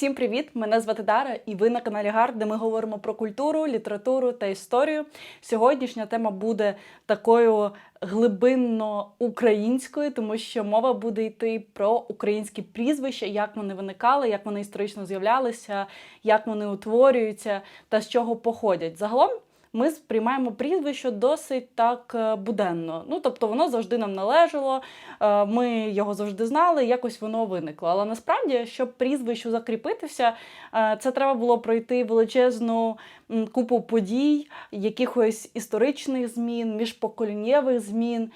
Всім привіт! Мене звати Дара, і ви на каналі Гар, де ми говоримо про культуру, літературу та історію. Сьогоднішня тема буде такою глибинно українською, тому що мова буде йти про українські прізвища, як вони виникали, як вони історично з'являлися, як вони утворюються та з чого походять. Загалом ми сприймаємо прізвище досить так е, буденно. Ну тобто воно завжди нам належало, е, ми його завжди знали, якось воно виникло. Але насправді, щоб прізвищу закріпитися, е, це треба було пройти величезну купу подій, якихось історичних змін, міжпоколіннєвих змін,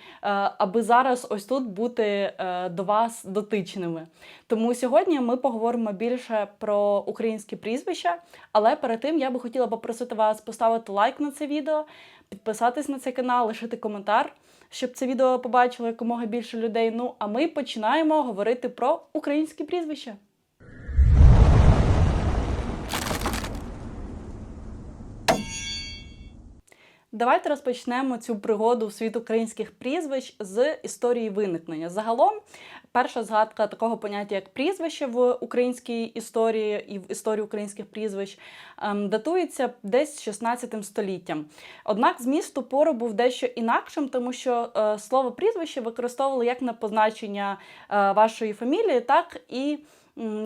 аби зараз ось тут бути до вас дотичними. Тому сьогодні ми поговоримо більше про українські прізвища, але перед тим я би хотіла попросити вас поставити лайк на це відео, підписатись на цей канал, лишити коментар, щоб це відео побачило якомога більше людей. Ну а ми починаємо говорити про українські прізвища. Давайте розпочнемо цю пригоду в світ українських прізвищ з історії виникнення. Загалом, перша згадка такого поняття, як прізвище в українській історії і в історії українських прізвищ, ем, датується десь 16 століттям. Однак зміст ту пору був дещо інакшим, тому що е, слово прізвище використовували як на позначення е, вашої фамілії, так і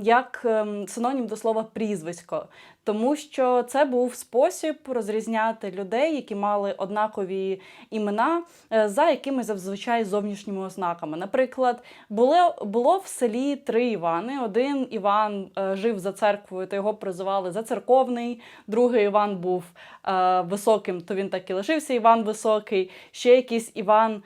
як ем, синонім до слова прізвисько, тому що це був спосіб розрізняти людей, які мали однакові імена е, за якимись зазвичай зовнішніми ознаками. Наприклад, було, було в селі три Івани. Один Іван е, жив за церквою, то його призивали за церковний, другий Іван був е, високим, то він так і лишився Іван Високий. Ще якийсь Іван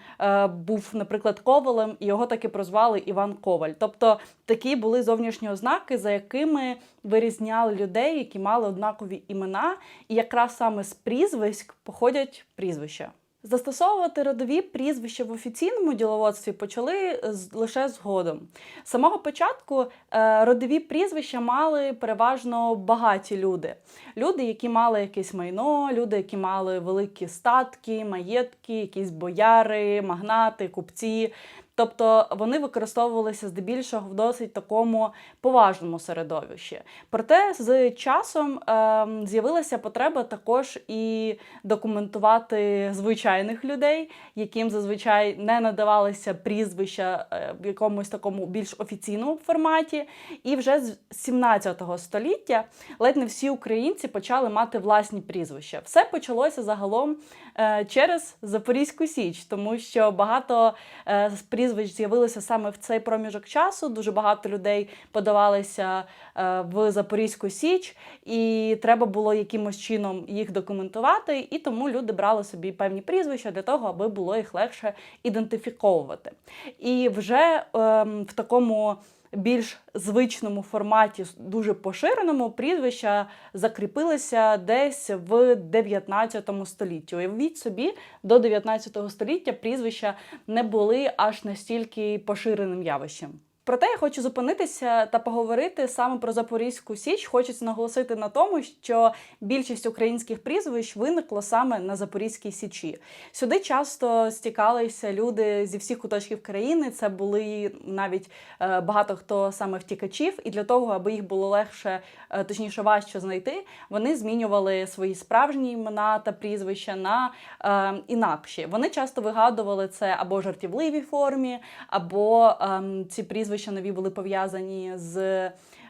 був, наприклад, ковалем, і його таки прозвали Іван Коваль. Тобто такі були зовнішні ознаки, за якими вирізняли людей, які мали однакові імена, і якраз саме з прізвиськ походять прізвища. Застосовувати родові прізвища в офіційному діловодстві почали лише згодом. З самого початку е, родові прізвища мали переважно багаті люди. Люди, які мали якесь майно, люди, які мали великі статки, маєтки, якісь бояри, магнати, купці. Тобто вони використовувалися здебільшого в досить такому поважному середовищі. Проте з часом ем, з'явилася потреба також і документувати звичайних людей, яким зазвичай не надавалися прізвища е, в якомусь такому більш офіційному форматі. І вже з 17 століття ледь не всі українці почали мати власні прізвища. Все почалося загалом е, через Запорізьку Січ, тому що багато е, з прізвищ з'явилося саме в цей проміжок часу. Дуже багато людей подавалися е, в Запорізьку Січ, і треба було якимось чином їх документувати. І тому люди брали собі певні прізвища для того, аби було їх легше ідентифіковувати. І вже ем, в такому більш звичному форматі, дуже поширеному, прізвища закріпилися десь в 19 столітті. Уявіть собі, до 19 століття прізвища не були аж настільки поширеним явищем. Проте я хочу зупинитися та поговорити саме про Запорізьку Січ. Хочеться наголосити на тому, що більшість українських прізвищ виникло саме на Запорізькій Січі. Сюди часто стікалися люди зі всіх куточків країни. Це були навіть е, багато хто саме втікачів, і для того, аби їх було легше, е, точніше важче знайти, вони змінювали свої справжні імена та прізвища на е, інакші. Вони часто вигадували це або жартівливій формі, або ем, ці прізвища нові були пов'язані з.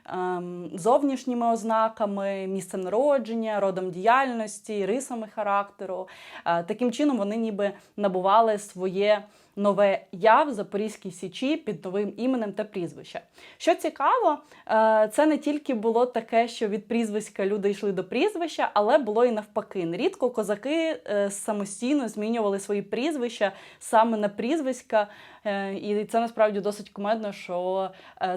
ем, Зовнішніми ознаками, місцем народження, родом діяльності, рисами характеру. Е, Таким чином вони ніби набували своє нове я в Запорізькій Січі під новим іменем та прізвища. Що цікаво, е, це не тільки було таке, що від прізвиська люди йшли до прізвища, але було і навпаки. Нерідко козаки е, самостійно змінювали свої прізвища саме на прізвиська, Е, і це насправді досить кумедно, що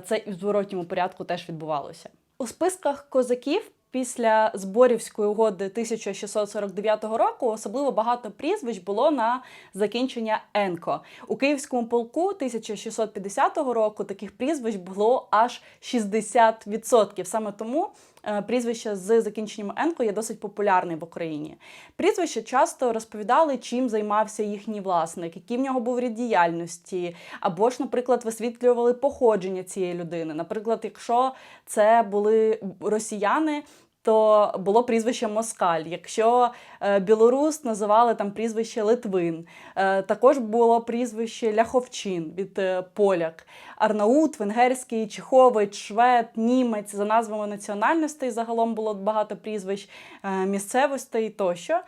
це і в зворотньому порядку теж відбувалося. У списках козаків після Зборівської угоди 1649 року особливо багато прізвищ було на закінчення Енко. У Київському полку 1650 року таких прізвищ було аж 60%. Саме тому е, прізвище з закінченням енко є досить популярний в Україні. Прізвище часто розповідали, чим займався їхній власник, який в нього був рід діяльності, або ж, наприклад, висвітлювали походження цієї людини. Наприклад, якщо це були росіяни. То було прізвище Москаль. Якщо е, білорус називали там прізвище Литвин, е, також було прізвище Ляховчин від е, поляк, Арнаут, Венгерський, Чехович, Швед, Німець за назвами національностей. Загалом було багато прізвищ місцевостей тощо.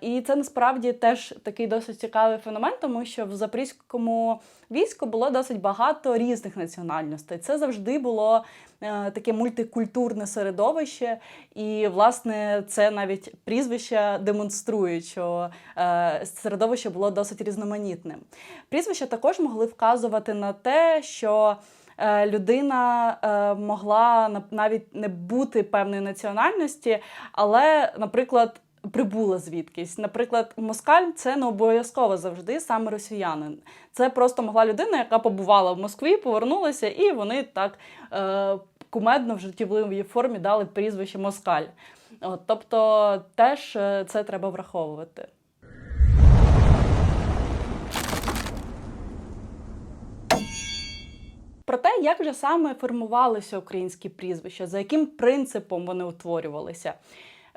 І це насправді теж такий досить цікавий феномен, тому що в запорізькому війську було досить багато різних національностей. Це завжди було е, таке мультикультурне середовище, і власне це навіть прізвища демонструють, що е, середовище було досить різноманітним. Прізвища також могли вказувати на те, що е, людина могла навіть не бути певної національності, але, наприклад, прибула звідкись. Наприклад, москаль це не обов'язково завжди саме росіянин. Це просто могла людина, яка побувала в Москві, повернулася, і вони так е, кумедно в життєвій формі дали прізвище Москаль. От, тобто теж е, це треба враховувати. Про те, як же саме формувалися українські прізвища, за яким принципом вони утворювалися.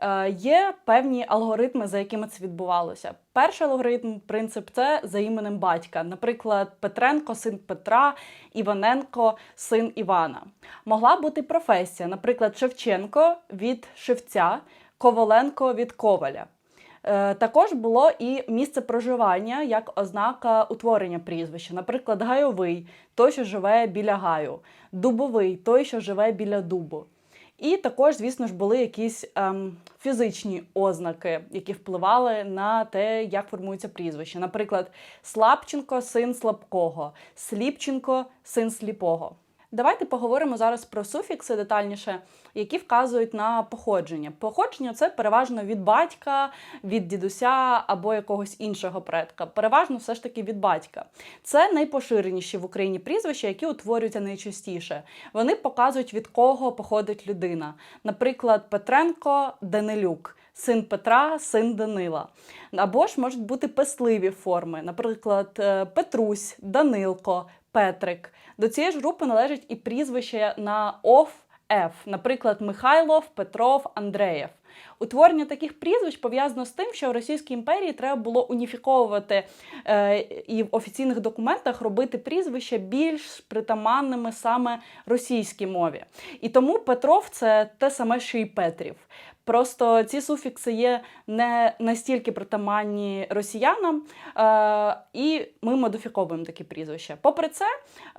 Е, Є певні алгоритми, за якими це відбувалося. Перший алгоритм, принцип це за іменем батька. Наприклад, Петренко, син Петра, Іваненко, син Івана. Могла бути професія, наприклад, Шевченко від шевця, Коваленко від коваля. Е, Також було і місце проживання як ознака утворення прізвища. Наприклад, гайовий той, що живе біля гаю, дубовий той, що живе біля дубу. І також, звісно ж, були якісь ем, фізичні ознаки, які впливали на те, як формується прізвище. Наприклад, Слабченко син слабкого, Сліпченко син сліпого. Давайте поговоримо зараз про суфікси детальніше, які вказують на походження. Походження це переважно від батька, від дідуся або якогось іншого предка. Переважно все ж таки від батька. Це найпоширеніші в Україні прізвища, які утворюються найчастіше. Вони показують, від кого походить людина. Наприклад, Петренко Данилюк. Син Петра, син Данила. Або ж можуть бути песливі форми, наприклад, е, Петрусь, Данилко, Петрик. До цієї ж групи належить і прізвище на ОФ Ф, наприклад, Михайлов, Петров, Андреєв. Утворення таких прізвищ пов'язано з тим, що в Російській імперії треба було уніфіковувати е, і в офіційних документах робити прізвища більш притаманними саме російській мові. І тому Петров це те саме, що і Петрів. Просто ці суфікси є не настільки притаманні росіянам, е, і ми модифіковуємо такі прізвища. Попри це,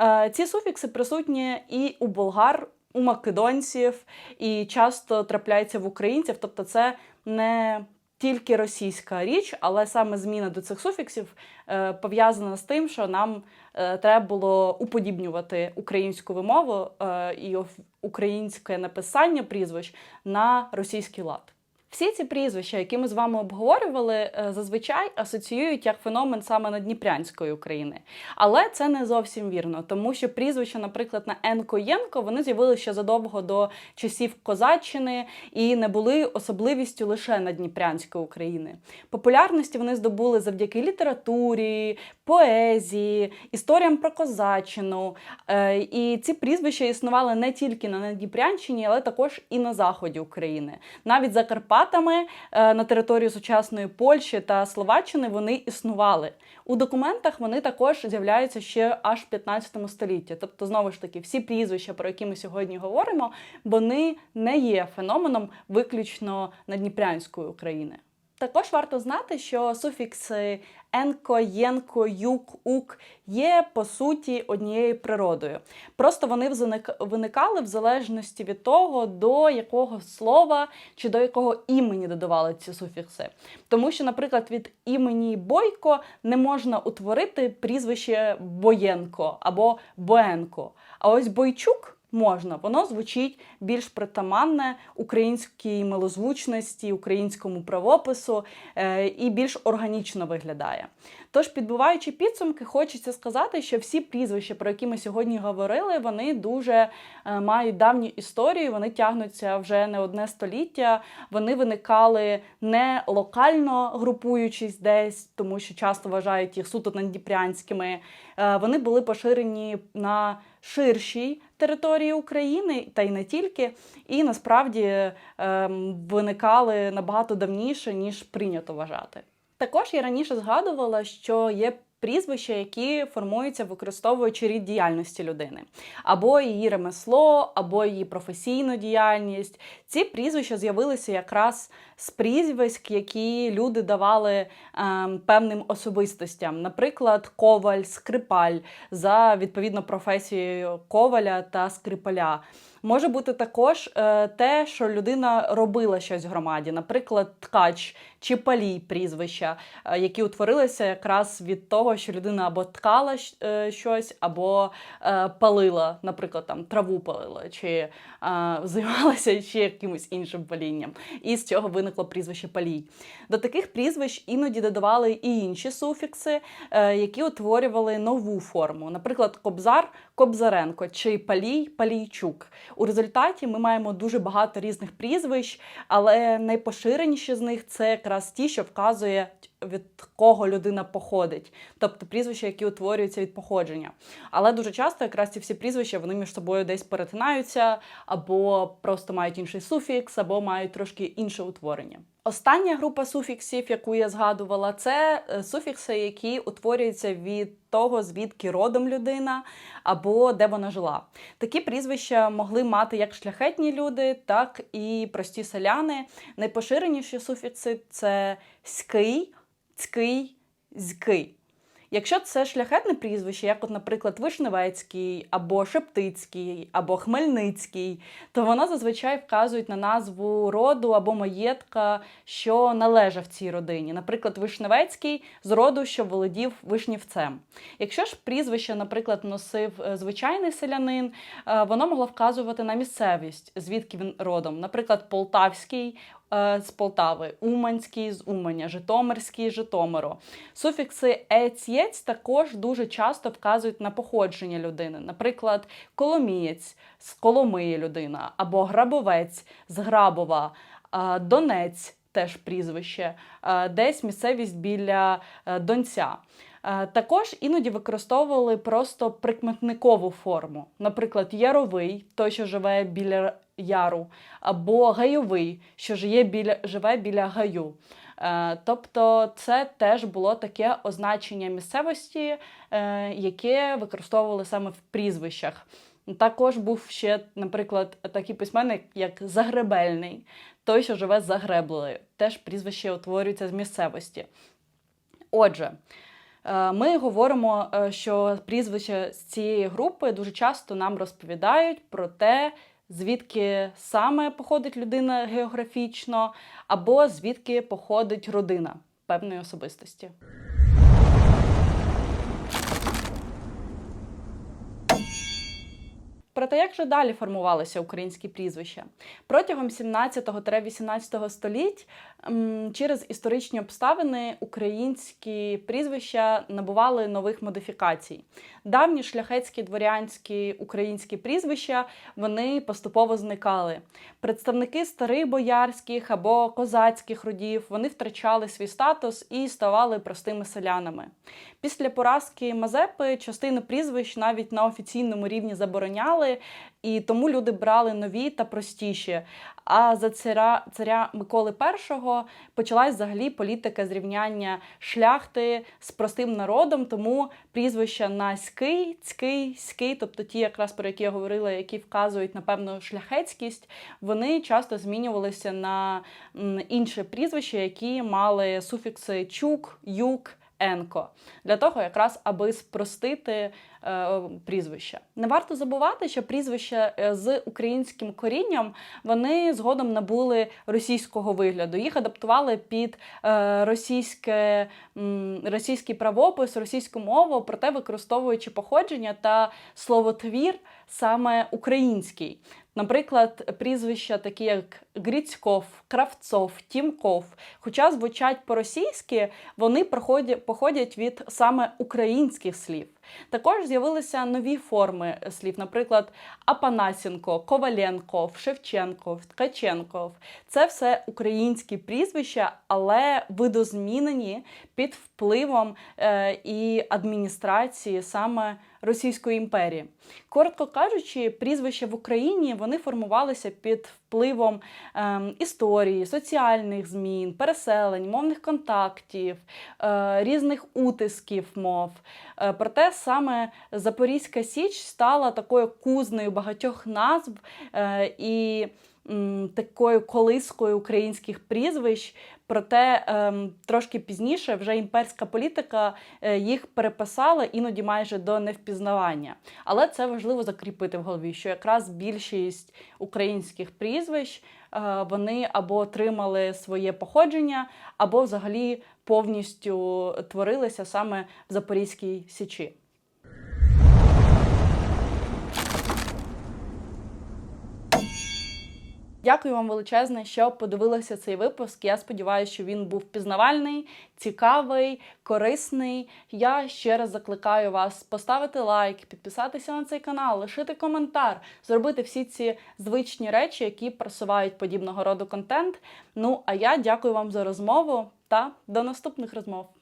е, ці суфікси присутні і у болгар, у македонців, і часто трапляються в українців. Тобто, це не тільки російська річ, але саме зміна до цих суфіксів е, пов'язана з тим, що нам е, треба було уподібнювати українську вимову е, і українське написання прізвищ на російський лад. Всі ці прізвища, які ми з вами обговорювали, е, зазвичай асоціюють як феномен саме Надніпрянської України. Але це не зовсім вірно, тому що прізвища, наприклад, на Енко Єнко, вони з'явилися ще задовго до часів Козаччини і не були особливістю лише Надніпрянської України. Популярності вони здобули завдяки літературі, поезії, історіям про Козаччину. Е, І ці прізвища існували не тільки на Надніпрянщині, але також і на заході України. Навіть за Карпатами е, на території сучасної Польщі та Словаччини вони існували. У документах вони також з'являються ще аж в 15 столітті. Тобто, знову ж таки, всі прізвища, про які ми сьогодні говоримо, вони не є феноменом виключно Надніпрянської України. Також варто знати, що суфікси енко, єнко, юк, ук є по суті однією природою. Просто вони виникали в залежності від того, до якого слова чи до якого імені додавали ці суфікси. Тому що, наприклад, від імені Бойко не можна утворити прізвище Боєнко або Боенко. А ось Бойчук Можна, воно звучить більш притаманне українській милозвучності, українському правопису е, і більш органічно виглядає. Тож, підбиваючи підсумки, хочеться сказати, що всі прізвища, про які ми сьогодні говорили, вони дуже е, мають давню історію, вони тягнуться вже не одне століття. Вони виникали не локально групуючись десь, тому що часто вважають їх суто наддіпрянськими. Е, вони були поширені на ширшій території України, та й не тільки, і насправді ем, виникали набагато давніше, ніж прийнято вважати. Також я раніше згадувала, що є прізвища, які формуються, використовуючи рід діяльності людини, або її ремесло, або її професійну діяльність. Ці прізвища з'явилися якраз з прізвиськ, які люди давали ем, певним особистостям, наприклад, коваль, скрипаль за відповідно професією коваля та скрипаля. Може бути також е, те, що людина робила щось в громаді, наприклад, ткач чи палій прізвища, е, які утворилися якраз від того, що людина або ткала е, щось, або палила, наприклад, там траву палила, чи займалася ще якимось іншим палінням. І з цього виникло прізвище палій. До таких прізвищ іноді додавали і інші суфікси, які утворювали нову форму, наприклад, кобзар, кобзаренко чи палій, палійчук. У результаті ми маємо дуже багато різних прізвищ, але найпоширеніші з них це якраз ті, що вказує від кого людина походить, тобто прізвища, які утворюються від походження. Але дуже часто якраз ці всі прізвища вони між собою десь перетинаються, або просто мають інший суфікс, або мають трошки інше утворення. Остання група суфіксів, яку я згадувала, це е, суфікси, які утворюються від того, звідки родом людина або де вона жила. Такі прізвища могли мати як шляхетні люди, так і прості селяни. Найпоширеніші суфікси це ський, цький, зький. Якщо це шляхетне прізвище, як, от, наприклад, Вишневецький, або Шептицький, або Хмельницький, то воно зазвичай вказують на назву роду або маєтка, що належав цій родині. Наприклад, Вишневецький з роду, що володів вишнівцем. Якщо ж прізвище, наприклад, носив е, звичайний селянин, е, воно могло вказувати на місцевість, звідки він родом. Наприклад, Полтавський з Полтави, Уманський з Уманя, Житомирський Житомиро. Суфікси ець єць також дуже часто вказують на походження людини. Наприклад, Коломієць з Коломиї людина, або Грабовець з Грабова, е, Донець теж прізвище, е, десь місцевість біля Донця. Також іноді використовували просто прикметникову форму. Наприклад, Яровий, той, що живе біля яру, або гайовий, що живе біля, живе біля гаю. Е, тобто це теж було таке означення місцевості, е, яке використовували саме в прізвищах. Також був ще, наприклад, такий письменник, як Загребельний, той, що живе за греблею. Теж прізвище утворюється з місцевості. Отже, е, ми говоримо, що прізвища з цієї групи дуже часто нам розповідають про те, звідки саме походить людина географічно, або звідки походить родина певної особистості. Проте, як же далі формувалися українські прізвища? Протягом 17-18 століть через історичні обставини українські прізвища набували нових модифікацій. Давні шляхетські дворянські українські прізвища вони поступово зникали. Представники старих боярських або козацьких родів вони втрачали свій статус і ставали простими селянами. Після поразки Мазепи частину прізвищ навіть на офіційному рівні забороняли, і тому люди брали нові та простіші. А за царя царя Миколи І почалась взагалі політика зрівняння шляхти з простим народом, тому прізвища на ський, цький, ський, тобто ті, якраз про які я говорила, які вказують на певну шляхетськість, вони часто змінювалися на інше прізвище, які мали суфікси чук, юк Енко для того, якраз аби спростити е, прізвище. Не варто забувати, що прізвища е, з українським корінням вони згодом набули російського вигляду. Їх адаптували під е, російське, м, російський правопис, російську мову, проте використовуючи походження та словотвір саме український. Наприклад, прізвища такі як Грицьков, Кравцов, Тімков, хоча звучать по-російськи, вони походять від саме українських слів. Також з'явилися нові форми слів, наприклад, Апанасенко, Коваленков, Шевченков, Ткаченков. Це все українські прізвища, але видозмінені під впливом е, і адміністрації саме Російської імперії. Коротко кажучи, прізвища в Україні вони формувалися під впливом ем, історії, соціальних змін, переселень, мовних контактів, е, різних утисків мов. Е, проте саме Запорізька Січ стала такою кузнею багатьох назв е, і такою колискою українських прізвищ. Проте ем, трошки пізніше вже імперська політика е, їх переписала іноді майже до невпізнавання. Але це важливо закріпити в голові, що якраз більшість українських прізвищ е, вони або отримали своє походження, або взагалі повністю творилися саме в Запорізькій Січі. Дякую вам величезне, що подивилися цей випуск. Я сподіваюся, що він був пізнавальний, цікавий, корисний. Я ще раз закликаю вас поставити лайк, підписатися на цей канал, лишити коментар, зробити всі ці звичні речі, які просувають подібного роду контент. Ну а я дякую вам за розмову та до наступних розмов.